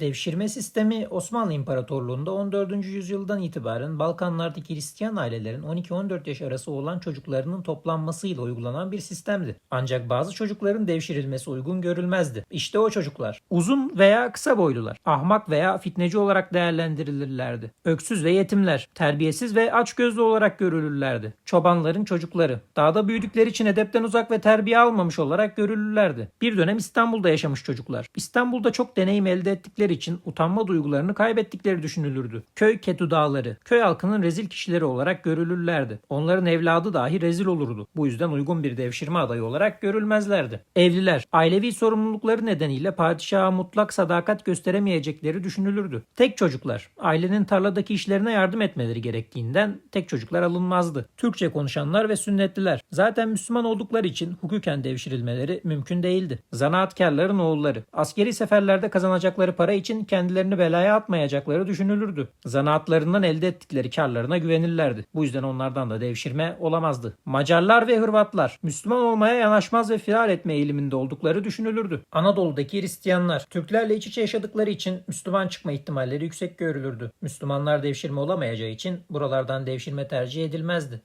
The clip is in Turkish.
Devşirme sistemi Osmanlı İmparatorluğu'nda 14. yüzyıldan itibaren Balkanlardaki Hristiyan ailelerin 12-14 yaş arası olan çocuklarının toplanmasıyla uygulanan bir sistemdi. Ancak bazı çocukların devşirilmesi uygun görülmezdi. İşte o çocuklar. Uzun veya kısa boylular, ahmak veya fitneci olarak değerlendirilirlerdi. Öksüz ve yetimler, terbiyesiz ve açgözlü olarak görülürlerdi. Çobanların çocukları, dağda büyüdükleri için edepten uzak ve terbiye almamış olarak görülürlerdi. Bir dönem İstanbul'da yaşamış çocuklar. İstanbul'da çok deneyim elde ettikleri için utanma duygularını kaybettikleri düşünülürdü. Köy ketu dağları, köy halkının rezil kişileri olarak görülürlerdi. Onların evladı dahi rezil olurdu. Bu yüzden uygun bir devşirme adayı olarak görülmezlerdi. Evliler, ailevi sorumlulukları nedeniyle padişaha mutlak sadakat gösteremeyecekleri düşünülürdü. Tek çocuklar, ailenin tarladaki işlerine yardım etmeleri gerektiğinden tek çocuklar alınmazdı. Türkçe konuşanlar ve sünnetliler. Zaten Müslüman oldukları için hukuken devşirilmeleri mümkün değildi. Zanaatkarların oğulları. Askeri seferlerde kazanacakları para için kendilerini belaya atmayacakları düşünülürdü. Zanaatlarından elde ettikleri karlarına güvenirlerdi. Bu yüzden onlardan da devşirme olamazdı. Macarlar ve Hırvatlar Müslüman olmaya yanaşmaz ve firar etme eğiliminde oldukları düşünülürdü. Anadolu'daki Hristiyanlar Türklerle iç içe yaşadıkları için Müslüman çıkma ihtimalleri yüksek görülürdü. Müslümanlar devşirme olamayacağı için buralardan devşirme tercih edilmezdi.